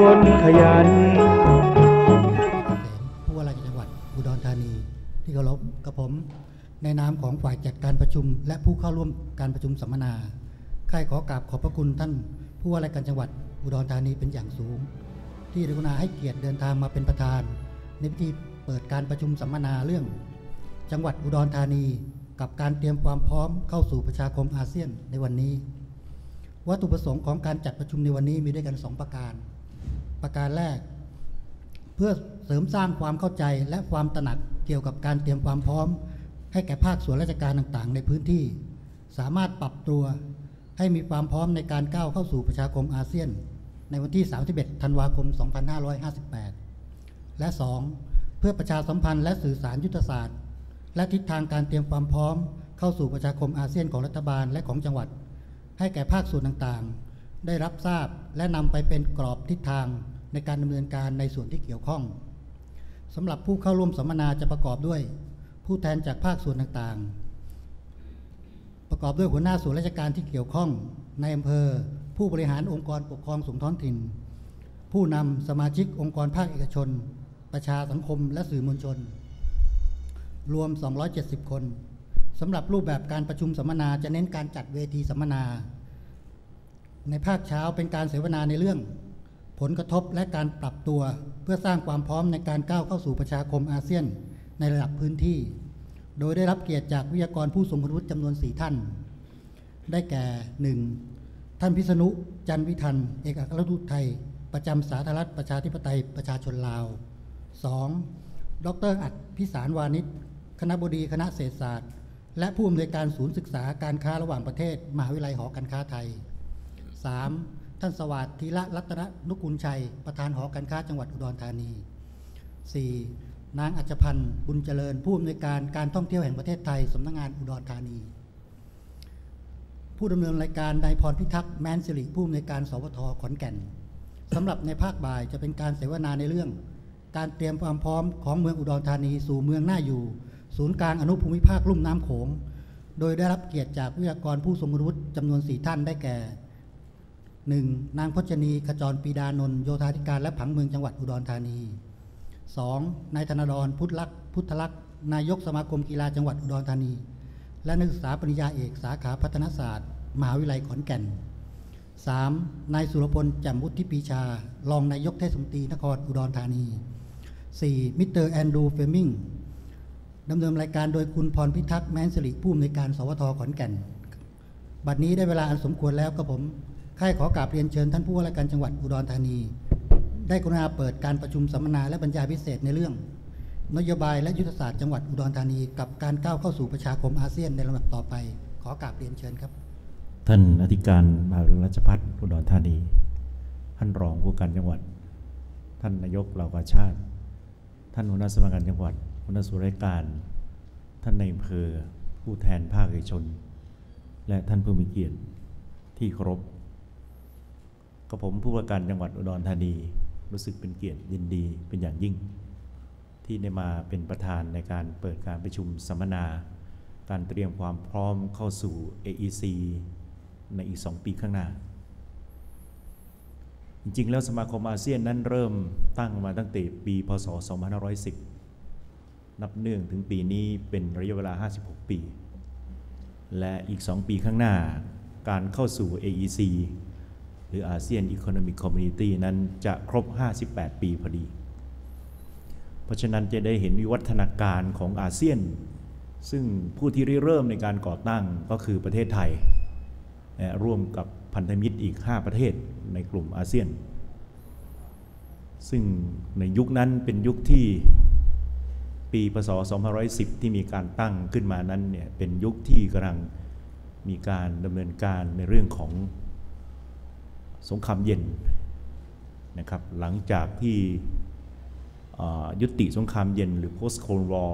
คนขยันผู้ว่าราชการจังหวัดอุดรธานีที่เคารพกับผม ในนามของฝ่ายจัดการประชุม และผู้เข้าร่วมการประชุมสัมมนาค่ายขอกราบขอบพระคุณท่าน ผู้ว่าราชการจังหวัดอุดรธานีเป็นอย่างสูง ที่รุณาให้เกียรติเดินทางมาเป็นประธาน ในพิธีเปิดการประชุมสัมมนาเรื่อง จังหวัดอุดรธานีกับการเตรียมความพร้อมเข้าสู่ประชาคมอาเซียนในวันนี้ วัตถุประสงค์ของการจัดประชุมในวันนี้มีด้วยกัน 2 ประการ ประการแรก เพื่อเสริมสร้างความเข้าใจและความตระหนักเกี่ยวกับการเตรียมความพร้อม ให้แก่ภาคส่วนราชการต่างๆ ในพื้นที่ สามารถปรับตัวให้มีความพร้อมในการก้าวเข้าสู่ประชาคมอาเซียน ในวันที่ 31 ธันวาคม 2558 และ 2. เพื่อประชาสัมพันธ์และสื่อสารยุทธศาสตร์ และทิศทางการเตรียมความพร้อม เข้าสู่ประชาคมอาเซียนของรัฐบาลและของจังหวัด ให้แก่ภาคส่วนต่างๆ ได้รับทราบและนำไปเป็นกรอบทิศทางในการดำเนินการในส่วนที่เกี่ยวข้องสำหรับผู้เข้าร่วมสัมมนาจะประกอบด้วย ผู้แทนจากภาคส่วนต่างๆ ประกอบด้วยหัวหน้าส่วนราชการที่เกี่ยวข้องในอำเภอ ผู้บริหารองค์กรปกครองส่งท้องถิ่น ผู้นำสมาชิกองค์กรภาคเอกชน ประชาสังคมและสื่อมวลชน รวม 270 คนสำหรับรูปแบบการประชุมสัมมนาจะเน้นการจัดเวทีสัมมนา ในภาคเช้าเป็นการเสวนาในเรื่อง ผลกระทบและการปรับตัว เพื่อสร้างความพร้อมในการก้าวเข้าสู่ประชาคมอาเซียนในระดับพื้นที่ โดยได้รับเกียรติจากวิทยากรผู้ทรงคุณวุฒิจำนวนสี่ท่าน ได้แก่ 1. ท่านพิษณุจันวิทัน เอกอัครราชทูตไทย ประจำสาธารณรัฐประชาธิปไตยประชาชนลาว 2. ดรอัดพิสารวานิชคณะบดีคณะเศรษฐศาสตร์ และผู้อำนวยการศูนย์ศึกษาการค้าระหว่างประเทศ มหาวิทยาลัยหอการค้าไทย 3. ท่านสวัสดิ์ธีระรัตนนุกุลชัย ประธานหอการค้าจังหวัดอุดรธานี 4. นางอัจพันธ์บุญเจริญ ผู้อำนวยการการท่องเที่ยวแห่งประเทศไทยสำนักงานอุดรธานี ผู้ดำเนินรายการนายพรพิทักษ์แมนสิริผู้อำนวยการสวทขอนแก่นสำหรับในภาคบ่ายจะเป็นการเสวนาในเรื่อง การเตรียมความพร้อมของเมืองอุดรธานี สู่เมืองหน้าอยู่ ศูนย์กลางอนุภูมิภาคลุ่มน้ำโขง โดยได้รับเกียรติจากวิทยากรผู้ทรงคุณวุฒิจำนวนสี่ท่านได้แก่ 1. นางพจนีขจรปีดานนทโยธาธิการและผังเมืองจังหวัดอุดรธานี 2. นายธนดรพุทธลักษ์พุทธลักษณ์นายกสมาคมกีฬาจังหวัดอุดรธานี และนักศึกษาปริญญาเอกสาขาพัฒนศาสตร์ มหาวิทยาลัยขอนแก่น 3. นายสุรพลแจ่มวุฒิปีชา รองนายกเทศมนตรีนครอุดรธานี 4. มิสเตอร์แอนดรูเฟมิงดำเนินรายการโดยคุณพรพิทักษ์แมนสิริผู้อำนวยการสวทขอนแก่น บัดนี้ได้เวลาอันสมควรแล้วก็ผม ค่ายขอกราบเรียนเชิญท่านผู้ว่าราชการจังหวัดอุดรธานี ได้กรุณาเปิดการประชุมสัมมนาและบรรยายพิเศษในเรื่อง นโยบายและยุทธศาสตร์จังหวัดอุดรธานี กับการก้าวเข้าสู่ประชาคมอาเซียนในลำดับต่อไป ขอกราบเรียนเชิญครับ ท่านอธิการมหาวิทยาลัยราชภัฏอุดรธานี ท่านรองผู้การจังหวัด ท่านนายกเหล่ากาชาติ ท่านหัวหน้าสำนักานจังหวัดหัวหน้าส่วนราชการ ท่านในอำเภอผู้แทนภาคเอกชน และท่านผู้มีเกียรติที่เคารพ กับผมผู้ว่าการจังหวัดอุดรธานี รู้สึกเป็นเกียรติยินดีเป็นอย่างยิ่ง ที่ได้มาเป็นประธานในการเปิดการประชุมสัมมนา การเตรียมความพร้อมเข้าสู่ AEC ในอีก 2 ปีข้างหน้า จริงๆ แล้วสมาคมอาเซียนนั้นเริ่มตั้งมาตั้งแต่ปี พศ 2510 นับเนื่องถึงปีนี้เป็นระยะเวลา 56 ปี และอีก 2 ปีข้างหน้าการเข้าสู่ AEC หรืออาเซียนอีโคโนมิคคอมมูนิตี้นั้นจะครบ 58 ปีพอดี เพราะฉะนั้นจะได้เห็นวิวัฒนาการของอาเซียน ซึ่งผู้ที่ริเริ่มในการก่อตั้งก็คือประเทศไทย ร่วมกับพันธมิตรอีก 5 ประเทศในกลุ่มอาเซียน ซึ่งในยุคนั้นเป็นยุคที่ปีพศ 2510 ที่มีการตั้งขึ้นมานั้นเนี่ยเป็นยุคที่กำลังมีการดำเนินการในเรื่องของ สงครามเย็นนะครับหลังจากที่ยุติสงครามเย็นหรือ post cold war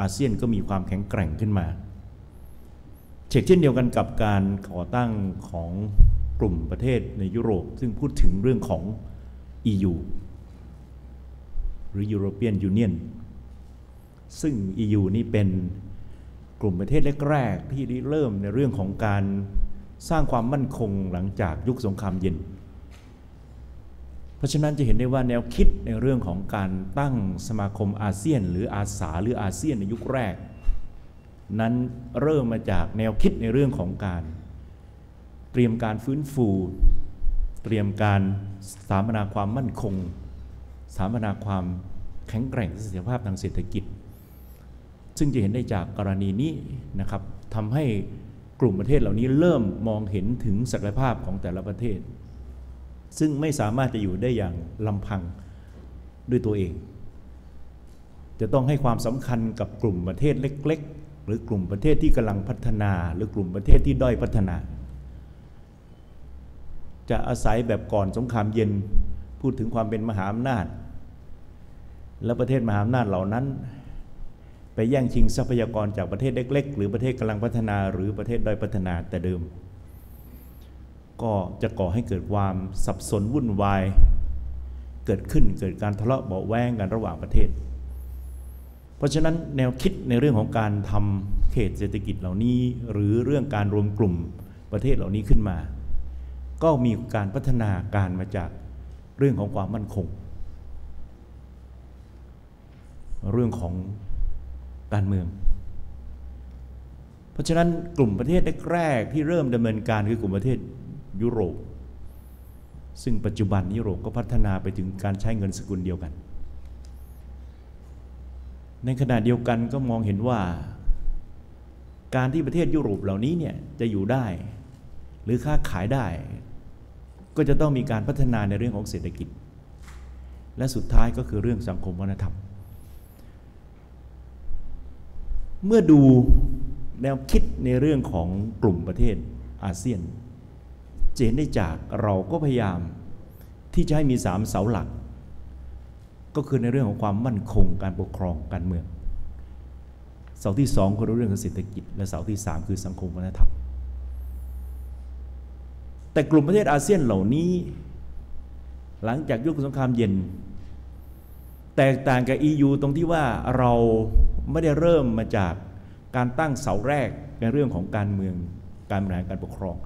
อาเซียนก็มีความแข็งแกร่งขึ้นมาเช่นเดียวกันกับการก่อตั้งของกลุ่มประเทศในยุโรป ซึ่งพูดถึงเรื่องของ EU หรือ European Union ซึ่ง EU นี่เป็นกลุ่มประเทศแรกๆที่เริ่มในเรื่องของการ สร้างความมั่นคงหลังจากยุคสงครามเย็น เพราะฉะนั้นจะเห็นได้ว่าแนวคิดในเรื่องของการตั้งสมาคมอาเซียน หรืออาสาหรืออาเซียนในยุคแรก นั้นเริ่มมาจากแนวคิดในเรื่องของการ เตรียมการฟื้นฟู เตรียมการสาปนาความมั่นคง สาปนาความแข็งแกร่งเสถียรภาพทางเศรษฐกิจ ซึ่งจะเห็นได้จากกรณีนี้นะครับทำให้ กลุ่มประเทศเหล่านี้เริ่มมองเห็นถึงศักยภาพของแต่ละประเทศ ซึ่งไม่สามารถจะอยู่ได้อย่างลำพังด้วยตัวเอง จะต้องให้ความสำคัญกับกลุ่มประเทศเล็ก ๆ หรือกลุ่มประเทศที่กำลังพัฒนา หรือกลุ่มประเทศที่ด้อยพัฒนา จะอาศัยแบบก่อนสงครามเย็นพูดถึงความเป็นมหาอำนาจ และประเทศมหาอำนาจเหล่านั้น ไปแย่งชิงทรัพยากรจากประเทศเล็ก ๆ หรือประเทศกำลังพัฒนาหรือประเทศด้อยพัฒนาแต่เดิม ก็จะก่อให้เกิดความสับสนวุ่นวายเกิดขึ้นเกิดการทะเลาะเบาแวงกันระหว่างประเทศ เพราะฉะนั้นแนวคิดในเรื่องของการทำเขตเศรษฐกิจเหล่านี้ หรือเรื่องการรวมกลุ่มประเทศเหล่านี้ขึ้นมา ก็มีการพัฒนาการมาจากเรื่องของความมั่นคง เรื่องของ การเมือง เพราะฉะนั้นกลุ่มประเทศแรกๆที่เริ่มดำเนินการคือกลุ่มประเทศยุโรป ซึ่งปัจจุบันยุโรปก็พัฒนาไปถึงการใช้เงินสกุลเดียวกัน ในขณะเดียวกันก็มองเห็นว่า การที่ประเทศยุโรปเหล่านี้เนี่ยจะอยู่ได้ หรือค้าขายได้ ก็จะต้องมีการพัฒนาในเรื่องของเศรษฐกิจ และสุดท้ายก็คือเรื่องสังคมวัฒนธรรม เมื่อดูแนวคิดในเรื่องของกลุ่มประเทศอาเซียนจเห็นได้จากเราก็พยายามที่จะให้มีสามเสาหลัก ก็คือในเรื่องของความมั่นคงการปกครองการเมือง เสาที่สองคือเรื่องของเศรษฐกิจ และเสาที่สามคือสังคมวัฒนธรรม แต่กลุ่มประเทศอาเซียนเหล่านี้ หลังจากยุคสงครามเย็น แตกต่างกับ EU ตรงที่ว่าเรา ไม่ได้เริ่มมาจากการตั้งเสาแรกในเรื่องของการเมืองการบริหารการปกครอง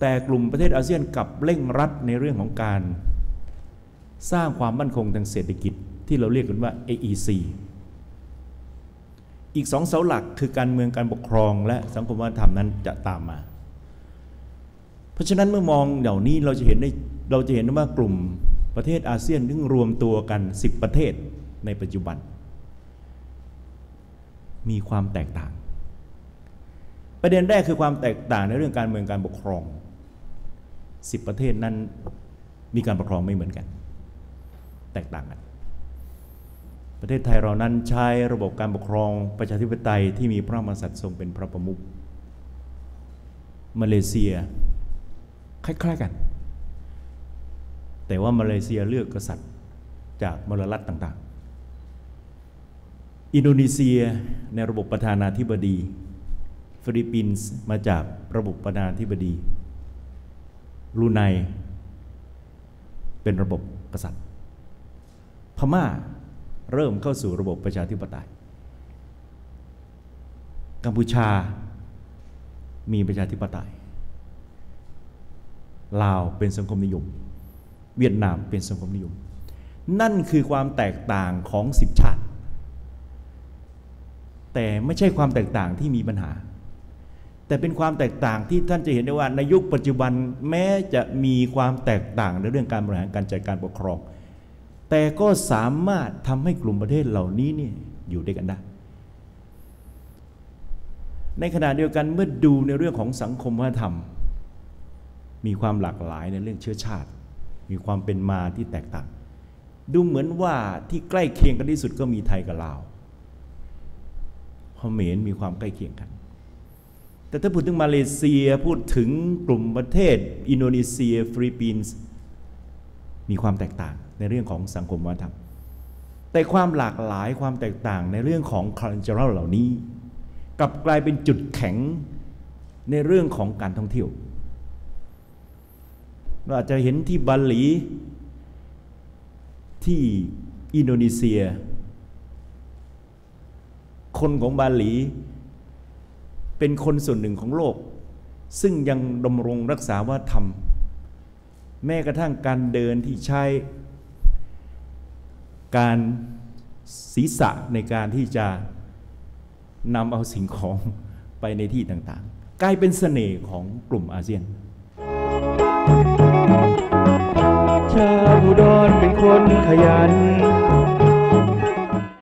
แต่กลุ่มประเทศอาเซียนกับเร่งรัดในเรื่องของการสร้างความมั่นคงทางเศรษฐกิจที่เราเรียกกันว่า AEC อีกสองเสาหลักคือการเมืองการปกครองและสังคมวัฒนธรรมนั้นจะตามมา เพราะฉะนั้นเมื่อมองเหล่านี้เราจะเห็นได้เราจะเห็นว่ากลุ่มประเทศอาเซียนที่รวมตัวกัน 10 ประเทศในปัจจุบัน มีความแตกต่าง ประเด็นแรกคือความแตกต่างในเรื่องการเมืองการปกครอง 10 ประเทศนั้นมีการปกครองไม่เหมือนกัน แตกต่างกัน ประเทศไทยเรานั้นใช้ระบบการปกครองประชาธิปไตยที่มีพระมหากษัตริย์ทรงเป็นพระประมุขมาเลเซีย คล้าย ๆกัน แต่ว่ามาเลเซียเลือกกษัตริย์จากมลรัฐต่างๆ อินโดนีเซียในระบบประธานาธิบดี ฟิลิปปินส์มาจากระบบประธานาธิบดีลูไนเป็นระบบกษัตริย์ พม่าเริ่มเข้าสู่ระบบประชาธิปไตย กัมพูชามีประชาธิปไตย ลาวเป็นสังคมนิยม เวียดนามเป็นสังคมนิยม นั่นคือความแตกต่างของสิบชาติ แต่ไม่ใช่ความแตกต่างที่มีปัญหา แต่เป็นความแตกต่างที่ท่านจะเห็นได้ว่าในยุคปัจจุบันแม้จะมีความแตกต่างในเรื่องการบริหารการจัดการปกครอง แต่ก็สามารถทำให้กลุ่มประเทศเหล่านี้เนี่ยอยู่ด้วยกันได้ ในขณะเดียวกันเมื่อดูในเรื่องของสังคมวัฒนธรรม มีความหลากหลายในเรื่องเชื้อชาติ มีความเป็นมาที่แตกต่าง ดูเหมือนว่าที่ใกล้เคียงกันที่สุดก็มีไทยกับลาว ขมรมีความใกล้เคียงกัน แต่ถ้าพูดถึงมาเลเซียพูดถึงกลุ่มประเทศ อินโดนีเซียฟิลิปปินส์มีความแตกต่างในเรื่องของสังคมวัฒนธรรม แต่ความหลากหลายความแตกต่างในเรื่องของ cultural เหล่านี้ กลับกลายเป็นจุดแข็งในเรื่องของการท่องเที่ยวเราอาจจะเห็นที่บาหลีที่อินโดนีเซีย คนของบาหลี เป็นคนส่วนหนึ่งของโลก ซึ่งยังดำรงรักษาว่าธรรม แม้กระทั่งการเดินที่ใช้ การศีรษะในการที่จะนำเอาสิ่งของไปในที่ต่างๆ กลายเป็นเสน่ห์ของกลุ่มอาเซียน ชาวอุดรเป็นคนขยัน